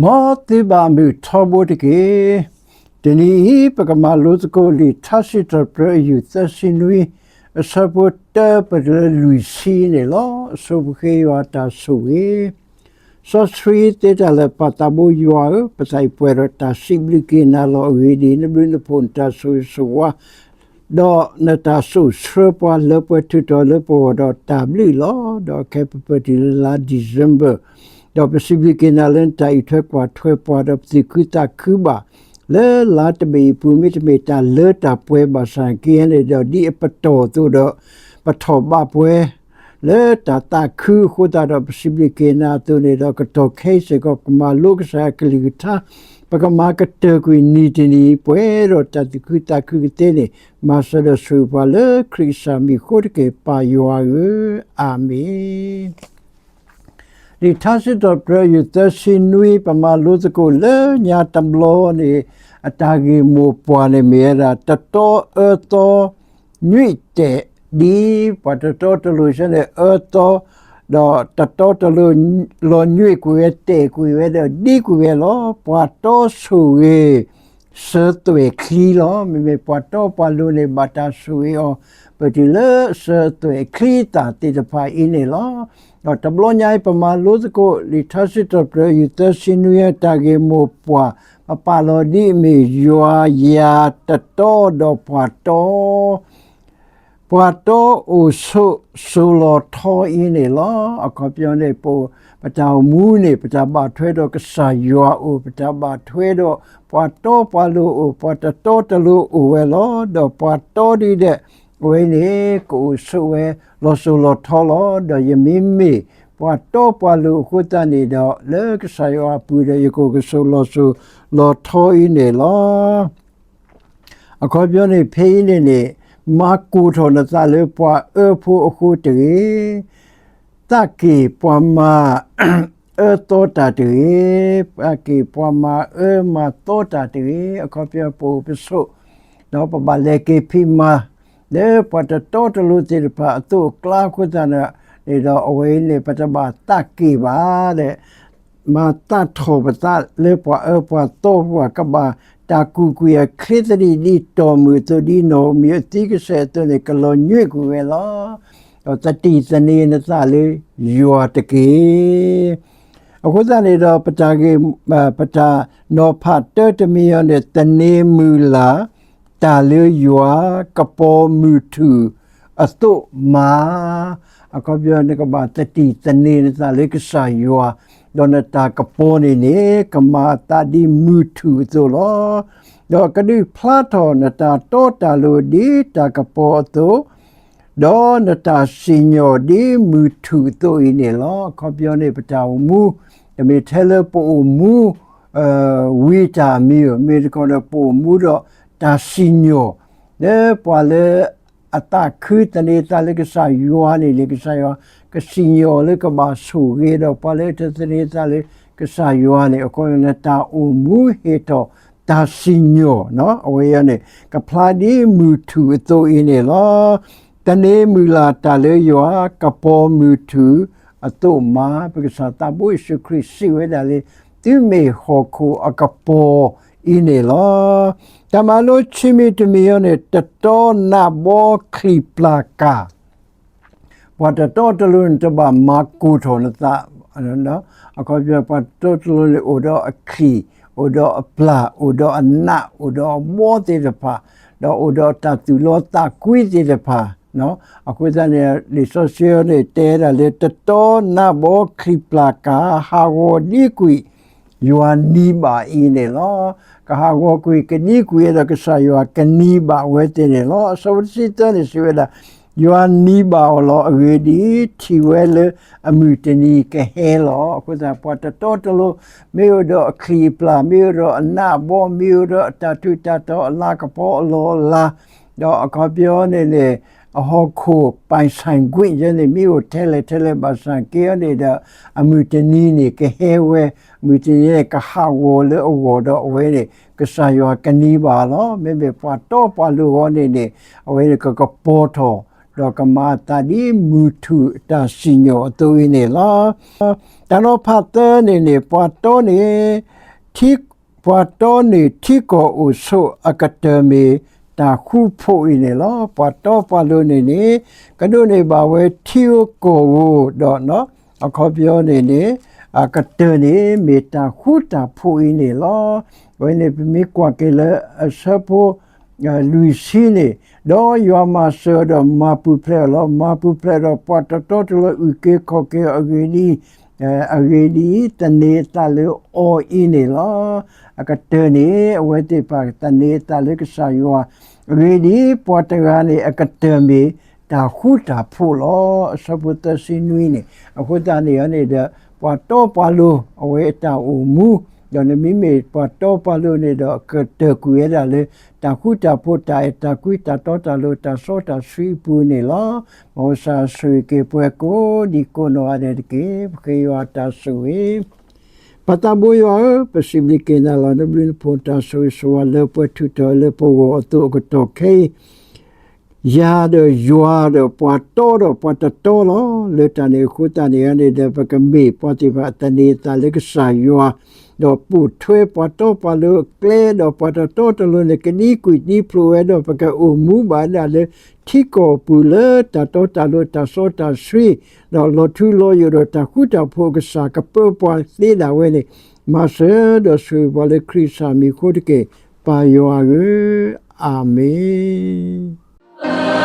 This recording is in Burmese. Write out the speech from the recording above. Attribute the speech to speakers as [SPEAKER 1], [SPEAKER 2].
[SPEAKER 1] မောတိဘာမီထောဘုတ်ကေတနီပကမာလုစကိုလီသရှိတပရယူသရှိနွေအစပတ်တပရလူစီနေလောဆုဘခေယတာဆူဝေဆောစရီတေတလပတဘူယောပဆိုင်ပွဲရတာစိဘလကေနာလောဝီဒီနဘင်းဖွန်တာဆူဆွာဒေါ်နတာဆူစရပွာလပတူတော်လပေါ်ဒေါ်တာဘလီလောဒေါ်ကေပပတီလာဒီဇမ်ဘာ2023 da Pacific Inland ta i thwe kwa thwe pa da Kuta Cuba le la te be pu mi te me ta le ta pwe ba san ki ne da di pa to tu do pa tho ba pwe le ta ta khu khu ta da Pacific na tu ne da ka to ke se ko ma lu ka sa ka li ta pa ka ma ka te ku ni te ni pwe ro ta ti ku ta ku te ne ma sa da su pa le krisa mi ko ke pa yo a amen ဒီသရှိတော်ပြရသရှိနွေပမာလို့စကိုလေညာတဘလောနေအတာကြီးမောပွားနေမြဲတာတတော်အတော်ညွိတဲ့ဒီပတ်တော်တလို့ရှင်တဲ့အတော်တော့တတော်တလို့လောညွိကိုရတဲ့ကိုရတဲ့ဒီကိုရလောပွားတော်ဆူရဲ့ စသွေခီလောမေမေပွားတော်ပွားလို့နေဘတာဆူရောပတိလစသွေခီတာတိတဖာအင်းနေလောတော့တဘလညိုင်ပမာလို့စကိုလီထစစ်တပရယူ သရှင်နွေတာဂေမောပွားပပလောဒီမေယွာယာတတော်တော့ပွားတော်ပွားတော်အိုဆုဆိုလောထောအင်းနေလောအကပြောနေပိုပတောင်မူးနေပတဘာထွဲတော့ကဆာယွာအိုပတဘာထွဲတော့ပွားတော်ပွားလို့အိုပွားတော်တလို့အိုဝဲလောတော့ပွားတော်ဒီတဲ့ဝဲနေကိုဆုဝဲလောဆူလောထောလောတော့ယမင်းမေပွားတော့ပွားလို့ခုတန်နေတော့လေကဆာယွာပူတဲ့ယကိုကဆုလောဆူလောထောအင်းနေလောအခေါ်ပြောနေဖေးနေနေမာကူထောနသလေပွားအဖို့အခုတည်း တကေပွားမာအတောတာတေပကေပွားမာအမတောတာတေအခေါ်ပြောပူပစုတော့ပပလေကေဖိမာလေပတ်တော်တလူတိပါအတုကလာခုတနာနေတော့အဝေးနေပတဘာတကေပါတဲ့မာတထောပတလေပွားအပွားတော့ပွားကဘာတာကူကူရခရစ်တရီဒီတော်မူတဒီနောမြတိကစေတနေကလောညွေကူဝဲလော တော့တတိစနေနသလေးယောတကေအခုတနေတော့ပတာကေပတာနောဖတ်တတမီယနဲ့တနေမူလာတာလေယောကပေါ်မူထူအတုမာအကပြောနေကဘာတတိတနေနသလေးကဆာယောဒေါနတာကပေါ်နေနေကမာတာဒီမူထူဆိုလောတော့ကတိဖလာတော်နတာတောတာလိုဒီတာကပေါ်တော့ ဒေါနတာစင်ညိုဒီမူထူတို့ဤနေလောခေါ်ပြောနေပတာမူအမေထဲလပိုမူအဲဝီတာမီမေဒီကောပိုမူတော့တာစင်ညိုလေပွာလေအတခုတနေတာလေကစားယောနေလေကစားယောကစီညိုလေကဘာဆူရေတော့ပွာလေတနေတာလေကစားယောနေအကောနေတာအိုမူဟေတော့တာစီညိုနော်အဝေးရနေကဖလာဒီမူထူအတိုးအင်းနေလော တနေမူလာတလေယောကပေါ်မူထူအတိုးမာပကစားတဘွေရှခရစ်စီဝဲတယ်လေတိမေဟောခုအကပေါ်အင်းနေလောတမလို့ချီမီတမီယနဲ့တတော်နာဘောခရီပလာကာဘာတတော်တလွန်တဘာမကူထောနတာနော်အကောပြပတ်တော်တလွန်လေအိုတော့အခီအိုတော့အပလာအိုတော့အနအိုတော့မောတေတဖာတော့အိုတော့တတူလောတကွီတေတဖာ နော်အခုတည်းလေဆိုရှယ်နဲ့တဲရလေတတော်နာဘောခရီပလာကာဟာဝဒီကွီယွာနီဘာအင်းနေလောကဟာဝကွေကနီကွေရကဆာယွာကနီဘာဝဲတင်နေလောဆိုစစ်တန်စီဝဲလာယွာနီဘာလောအဝေဒီတီဝဲလအမူတနီကဟဲလောအခုသာပတ်တော်တလို့မေရဒအခလီပလာမေရအနာဘောမေရတတူတတော်အလာကပေါ်လောလာတော့အကပြောနေလေ အဟောခိုပိုင်ဆိုင်ခွင့်ရနေမြို့ထဲလေထဲလေဘာစံကေရနေတဲ့အမှုတနီးနေကဟဲဝဲမှုတနီးကဟာဝလေအဝတော့အဝဲနေကဆာယောကနီးပါလောမေမေပွားတော့ပွားလူဟောနေနေအဝဲကကပေါ်တော်တော့ကမာတာဒီမူထုတာစီညောတူနေလားတနောဖတ်တဲ့နေနေပတ်တော်နေထိပတ်တော်နေထိကိုဥဆိုအကတမီ တာခုဖို့နေလားပတ်တော်ပလို့နေနေကဒုနေပါဝဲထီကိုတော့နော်အခုပြောနေနေအကတနေမေတာခုတာဖို့နေလားဝဲနေမိကွာကလေးအစဖို့ lui sine do yo ma so do ma pu pre lo ma pu pre do pa to to to u ke ko ke ageni ageni tane ta le o ine lo aka te ne we te pa tane ta le ka sa yo ageni pa ta ga ne aka te me ta khu ta phu lo sa pu ta sin nui ne aku ta ne ya ne da pa to pa lo we ta u mu တော့မိမိပတ်တော့ ပါလို့နေတော့ကတကူရတာလေတခုတဖို့တာတကူတတော့တလို့တဆောတဆွေပူနေလားမောစာဆွေကေပွဲကိုဒီကိုနောရတဲ့ကေခေယတဆွေပတဘူယောပစီမီကေနာလာနဘလင်ပေါ်တဆွေဆွာလေပတ်ထူတော်လေပေါ်ဝတ်တော့ကတော့ခေ ရာ de joa de pato de patato lo le tane khuta ne ane de pakame pati ba tane ta le sa yoa do pu thwe pato pa lo kle do patato to lo ne kini ku ni pro e do paka o mu ba na le thiko pu le ta to ta lo ta so ta sri do lo thu lo yo do ta khuta pho ka sa ka po pa le da we ne ma se do su ba le krisa mi khotke pa yo a amen
[SPEAKER 2] Amen.